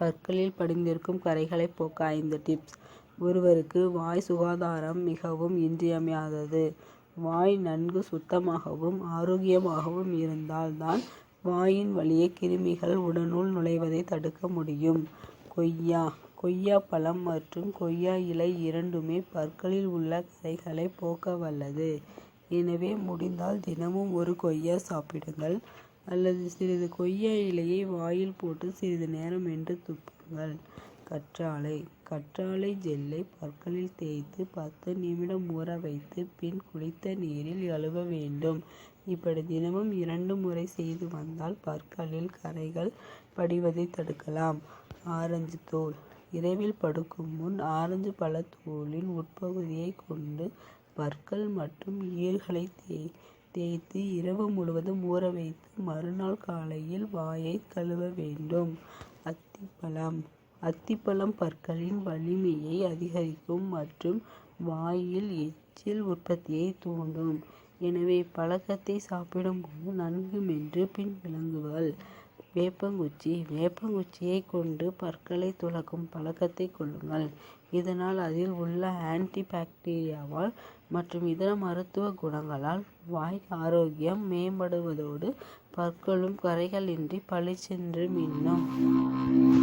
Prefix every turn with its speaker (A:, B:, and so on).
A: பற்களில் படிந்திருக்கும் கறைகளை போக்க ஐந்து டிப்ஸ் ஒருவருக்கு வாய் சுகாதாரம் மிகவும் இன்றியமையாதது. வாய் நன்கு சுத்தமாகவும் ஆரோக்கியமாகவும் இருந்தால்தான் வாயின் வழியே கிருமிகள் உடனுள் நுழைவதை தடுக்க முடியும். கொய்யா. கொய்யா பழம் மற்றும் கொய்யா இலை இரண்டுமே பற்களில் உள்ள கரைகளை போக்க வல்லது. எனவே முடிந்தால் தினமும் ஒரு கொய்யா சாப்பிடுங்கள். அல்லது சிறிது கொய்யா இலையை வாயில் போட்டு சிறிது நேரம் என்று துப்புங்கள். கற்றாழை. கற்றாழை ஜெல்லை பற்களில் தேய்த்து பத்து நிமிடம் ஊற வைத்து பின் குளித்த நீரில் எழுவ வேண்டும். இப்படி தினமும் இரண்டு முறை செய்து வந்தால் பற்களில் கரைகள் படிவதை தடுக்கலாம். ஆரஞ்சு தோல். இரவில் படுக்கும் முன் ஆரஞ்சு பழத்தோலின் உட்பகுதியை கொண்டு பற்கள் மற்றும் ஈர்களை தேய் தேய்த்து இரவு முழுவதும் ஊற வைத்து மறுநாள் காலையில் வாயை கழுவ வேண்டும். அத்திப்பழம். அத்திப்பழம் பற்களின் வலிமையை அதிகரிக்கும் மற்றும் வாயில் எச்சில் உற்பத்தியை தூண்டும். எனவே பழக்கத்தை சாப்பிடும்போது நன்கு மென்று பின் விழுங்குங்கள் வேப்பங்குச்சி. வேப்பங்குச்சியை கொண்டு பற்களை துலக்கும் பழக்கத்தை கொள்ளுங்கள். இதனால் அதில் உள்ள ஆன்டி பாக்டீரியாவால் மற்றும் இதர மருத்துவ குணங்களால் வாய் ஆரோக்கியம் மேம்படுவதோடு பற்களும் கரைகளின்றி பளிச்சென்று மின்னும்.